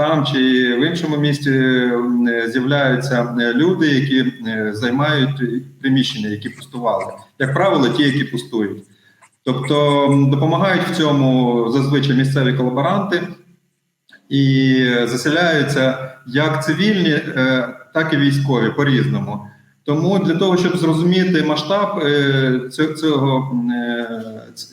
там чи в іншому місті з'являються е, люди, які е, займають приміщення, які пустували. Як правило, ті, які пустують. Тобто допомагають в цьому зазвичай місцеві колаборанти і заселяються як цивільні, е, так і військові по-різному. Тому для того, щоб зрозуміти масштаб е, цього, е,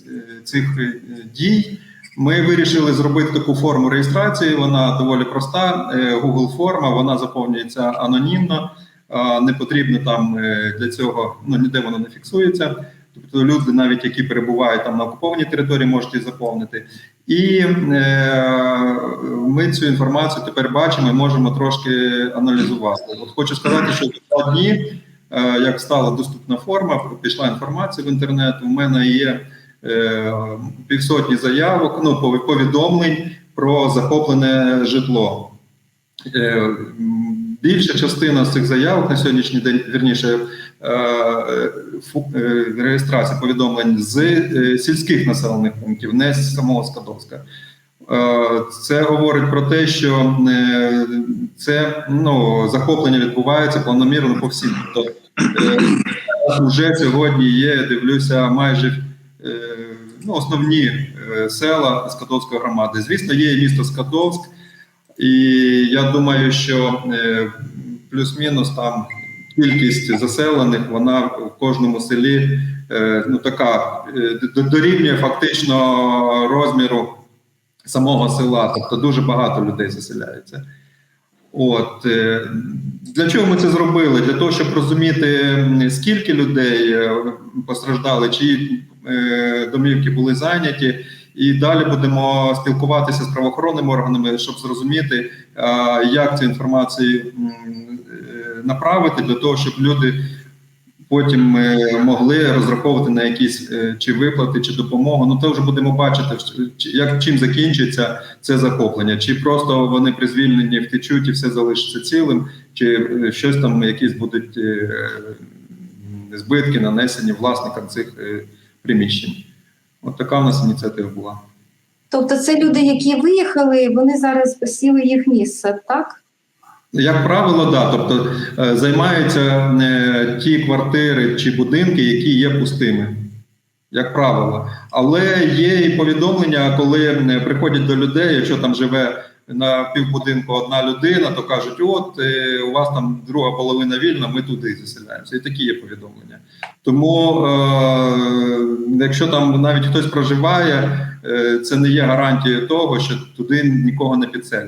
е, цих е, дій, ми вирішили зробити таку форму реєстрації. Вона доволі проста. е, Google форма, вона заповнюється анонімно. Не потрібно там е, для цього, ну ніде воно не фіксується. Тобто люди, навіть які перебувають там на окупованій території, можуть її заповнити. І е, ми цю інформацію тепер бачимо і можемо трошки аналізувати. От хочу сказати, що два дні, е, як стала доступна форма, пішла інформація в інтернет. У мене є півсотні заявок, ну повідомлень про захоплене житло. Е, Більша частина з цих заявок на сьогоднішній день, вірніше, е, е, реєстрація повідомлень з е, сільських населених пунктів, не з самого Скадовська. Е, Це говорить про те, що е, це ну, захоплення відбувається планомірно по всім. Тобто, е, вже сьогодні є, дивлюся, майже е, ну, основні е, села Скадовської громади. Звісно, є і місто Скадовськ, і я думаю, що е, плюс-мінус там кількість заселених, вона в кожному селі е, ну, така дорівнює фактично розміру самого села. Тобто дуже багато людей заселяється. От для чого ми це зробили? Для того, щоб розуміти, скільки людей постраждали, чиї е, домівки були зайняті, і далі будемо спілкуватися з правоохоронними органами, щоб зрозуміти, е, як цю інформацію е, направити для того, щоб люди потім е, могли розраховувати на якісь е, чи виплати, чи допомогу. Ну це вже будемо бачити, як чим закінчиться це захоплення, чи просто вони при звільненні втечуть і все залишиться цілим, чи е, щось там якісь будуть е, збитки нанесені власникам цих е, приміщень. От така у нас ініціатива була. Тобто це люди, які виїхали, вони зараз посіли їх місце, так? Як правило, да. Тобто е, займаються е, ті квартири чи будинки, які є пустими. Як правило. Але є і повідомлення, коли е, приходять до людей, якщо там живе на півбудинку одна людина, то кажуть: от е, у вас там друга половина вільна, ми туди заселяємося. І такі є повідомлення. Тому, е, якщо там навіть хтось проживає, е, це не є гарантією того, що туди нікого не підселять.